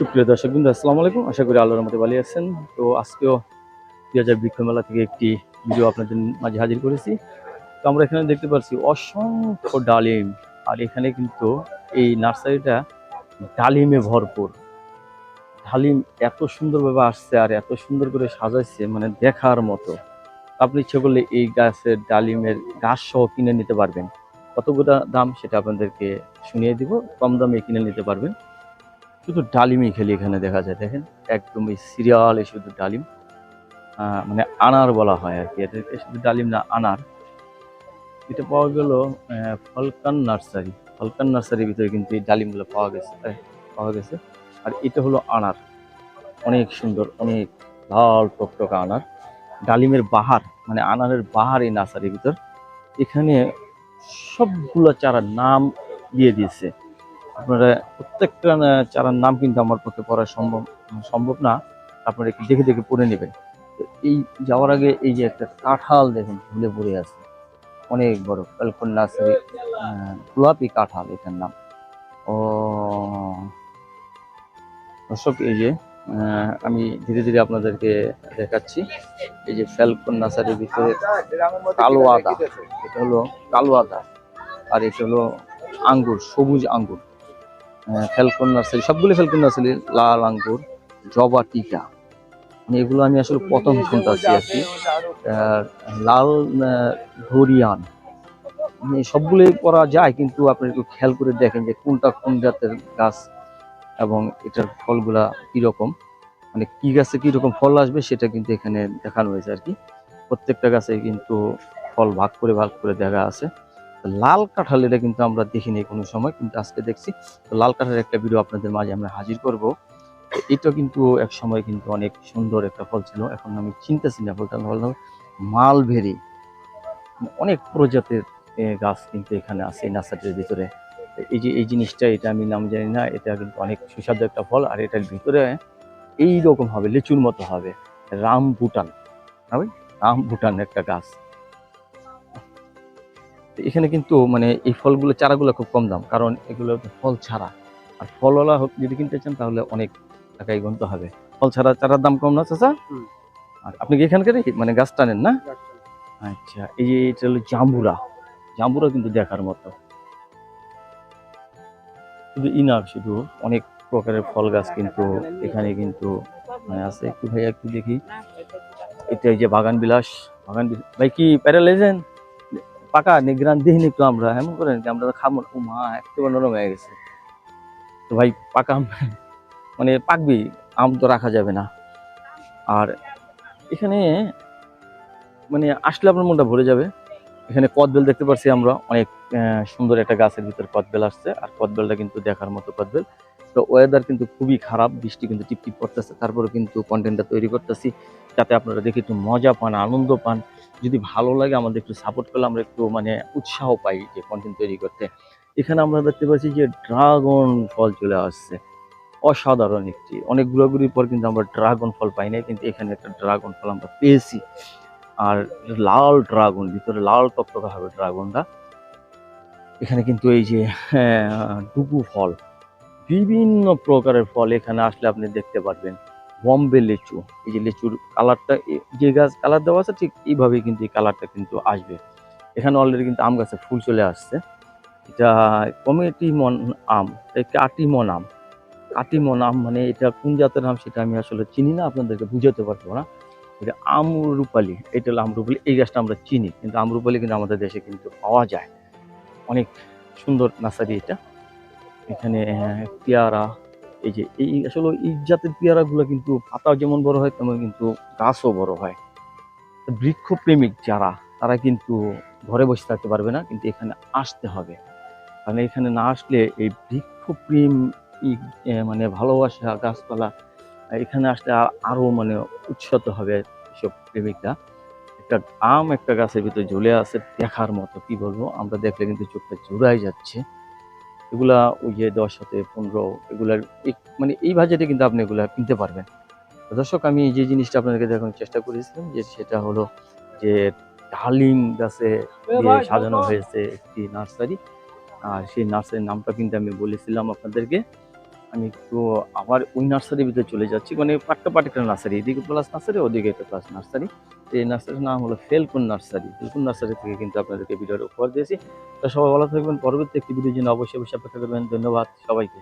সুপ্রিয় দর্শক বিন্দু, আসসালামু আলাইকুম। আশা করি আল্লাহর মতো ভালো আছেন। তো আজকেও দুই হাজার বৃক্ষ মেলা থেকে একটি ভিডিও আপনাদের মাঝে হাজির করেছি। তো আমরা এখানে দেখতে পাচ্ছি অসংখ্য ডালিম। আর এখানে কিন্তু এই নার্সারিটা ডালিমে ভরপুর। ডালিম এত সুন্দরভাবে আসছে আর এত সুন্দর করে সাজাইছে মানে দেখার মতো। আপনি ইচ্ছে করলে এই গাছের ডালিমের গাছ সহ কিনে নিতে পারবেন। কতগুলো দাম সেটা আপনাদেরকে শুনিয়ে দিব। কম দামে কিনে নিতে পারবেন। শুধু ডালিমই খেলি এখানে দেখা যায়, দেখেন? একদম এই সিরিয়ালে শুধু ডালিম। মানে আনার বলা হয় আর কি। এটাকে শুধু ডালিম না, আনার। এটা পাওয়া গেল ফলকান নার্সারি। ফলকান নার্সারির ভিতরে কিন্তু এই ডালিমগুলো পাওয়া গেছে পাওয়া গেছে। আর এটা হলো আনার। অনেক সুন্দর, অনেক লাল টকটকা আনার। ডালিমের বাহার মানে আনারের বাহার এই নার্সারির ভিতর। এখানে সবগুলো চারার নাম দিয়ে দিয়েছে। আপনারা প্রত্যেকটা চারার নাম কিন্তু আমার পক্ষে পড়া সম্ভব সম্ভব না। আপনারা একটু দেখে দেখে পড়ে নেবেন। তো এই যাওয়ার আগে এই যে একটা কাঁঠাল দেখুন, ঝুলে পড়ে আছে। অনেক বড় ফেলকন নার্সারি গোলাপি কাঁঠাল এটার নাম। ও, দর্শক, এই যে আমি ধীরে ধীরে আপনাদেরকে দেখাচ্ছি। এই যে ফ্যালকন নার্সারির ভিতরে কালো আদা, এটা হলো কালো আদা। আর এটা হলো আঙ্গুর, সবুজ আঙ্গুর। ফ্যালকন নার্সারি সবগুলো ফ্যালকন নার্সারি লাল আঙ্গুর জবা টিকা। মানে এগুলো আমি আসলে প্রথম শুনতেছি আর কি। লাল আহ, ধরিয়ান। মানে সবগুলোই করা যায় কিন্তু আপনি একটু খেয়াল করে দেখেন যে কোনটা কোন জাতের গাছ এবং এটার ফলগুলা কীরকম। মানে কি গাছে কীরকম ফল আসবে সেটা কিন্তু এখানে দেখানো হয়েছে আর কি। প্রত্যেকটা গাছে কিন্তু ফল ভাগ করে ভাগ করে দেখা আছে। লাল কাঁঠাল এটা কিন্তু আমরা দেখিনি কোনো সময়, কিন্তু আজকে দেখছি। তো লাল কাঁঠালের একটা ভিডিও আপনাদের মাঝে আমরা হাজির করব। এটা কিন্তু এক সময় কিন্তু অনেক সুন্দর একটা ফল ছিল। এখন আমি চিনতেছি না ফলটা ফল মালভেরি। অনেক প্রজাতির গাছ কিন্তু এখানে আছে নার্সারির ভিতরে। এই যে, এই জিনিসটা, এটা আমি নাম জানি না, এটা কিন্তু অনেক সুস্বাদু একটা ফল। আর এটার ভিতরে এই রকম হবে, লিচুর মতো হবে। রাম ভুটান হবে রাম ভুটান একটা গাছ। এখানে কিন্তু মানে এই ফলগুলো চারাগুলো খুব কম দাম কারণ এগুলো ফল ছাড়া। আর ফলওয়ালা হোক যদি কিনতে চান তাহলে অনেক টাকাই গুনতে হবে। ফল ছাড়া চারার দাম কম না চাচা? আর আপনি কি এখানকারই? মানে গাছ টানেন না? আচ্ছা এই যে এটা হলো জাম্বুরা জাম্বুরা কিন্তু দেখার মতো। শুধু ইনা শুধু অনেক প্রকারের ফল গাছ কিন্তু এখানে কিন্তু মানে আছে। একটু ভাই একটু দেখি। এটা এই যে বাগান বিলাস বাগান বিলাস ভাই কি প্যারালাইজেন? পাকা নিগ্রান দিহিনি একটু আমরা, এমন করেন যে আমরা তো খাব না। মা একেবারে নরম হয়ে গেছে। তো ভাই, পাকা মানে পাকবি, আম তো রাখা যাবে না। আর এখানে মানে আসলে আপনার মনটা ভরে যাবে। এখানে কদবেল দেখতে পাচ্ছি আমরা, অনেক সুন্দর একটা গাছের ভিতর কদবেল আসছে। আর কদবেলটা কিন্তু দেখার মতো কদবেল। তো ওয়েদার কিন্তু খুবই খারাপ, বৃষ্টি কিন্তু টিপটিপ করতেছে। তারপরে কিন্তু কন্টেন্টটা তৈরি করতেছি, যাতে আপনারা দেখে একটু মজা পান, আনন্দ পান। যদি ভালো লাগে আমাদের একটু সাপোর্ট করলে আমরা একটু মানে উৎসাহ পাই যে কন্টেন্ট তৈরি করতে। এখানে আমরা দেখতে পাচ্ছি যে ড্রাগন ফল চলে আসছে। অসাধারণ একটি। অনেক ঘোরাঘুরির পর কিন্তু আমরা ড্রাগন ফল পাই না কিন্তু এখানে একটা ড্রাগন ফল আমরা পেয়েছি। আর লাল ড্রাগন ভিতরে লাল টকটকা হবে ড্রাগনটা এখানে কিন্তু এই যে হ্যাঁ, ডুকু ফল। বিভিন্ন প্রকারের ফল এখানে আসলে আপনি দেখতে পারবেন। বম্বে লিচু। এই যে লিচুর কালারটা যে গাছ কালার দেওয়া আছে, ঠিক এইভাবেই কিন্তু এই কালারটা কিন্তু আসবে। এখানে অলরেডি কিন্তু আম গাছে ফুল চলে আসছে। এটা কমিটি মন আম এটা কাটিমন আম। কাটিমন আম মানে এটা কোন জাতের আম সেটা আমি আসলে চিনি না, আপনাদেরকে বুঝাতে পারব না। এটা আম আমরুপালি এটা হলো আমরুপালি এই গাছটা আমরা চিনি, কিন্তু আমরুপালি কিন্তু আমাদের দেশে কিন্তু পাওয়া যায়। অনেক সুন্দর নার্সারি এটা। এখানে পেয়ারা এই যে, এই আসলে এই জাতের পেয়ারাগুলো কিন্তু পাতাও যেমন বড় হয়, তেমন কিন্তু গাছও বড় হয়। বৃক্ষপ্রেমিক যারা, তারা কিন্তু ঘরে বসে থাকতে পারবে না, কিন্তু এখানে আসতে হবে। কারণ এখানে না আসলে এই বৃক্ষপ্রেম মানে ভালোবাসা, গাছপালা, এখানে আসলে আ- আরও মানে উৎসত হবে এসব প্রেমিকরা। একটা আম একটা গাছের ভিতরে ঝুলে আছে দেখার মতো, কি বলব? আমরা দেখলে কিন্তু চোখটা জোড়াই যাচ্ছে। এগুলা ওই যে দশ হাতে পনেরো এগুলার মানে এই বাজেটে কিন্তু আপনি এগুলা কিনতে পারবেন। দর্শক আমি যে জিনিসটা আপনাদেরকে দেখানোর চেষ্টা করেছিলাম যে সেটা হলো যে ডালিম গাছে সাজানো হয়েছে একটি নার্সারি। আর সেই নার্সারির নামটা কিন্তু আমি বলেছিলাম আপনাদেরকে। আমি একটু আবার ওই নার্সারির ভিতরে চলে যাচ্ছি। মানে পাট্টা একটা নার্সারি, এদিকে প্লাস নার্সারি, ওদিকে একটা প্লাস নার্সারি। এই নার্সারির নাম হলো ফেলকুন নার্সারি ফেলকুন নার্সারি থেকে কিন্তু আপনাদেরকে ভিডিওর উপহার দিয়েছি। তা সবাই ভালো থাকবেন। পরবর্তী একটি ভিডিও জন্য অবশ্যই অবশ্যই অপেক্ষা করবেন। ধন্যবাদ সবাইকে।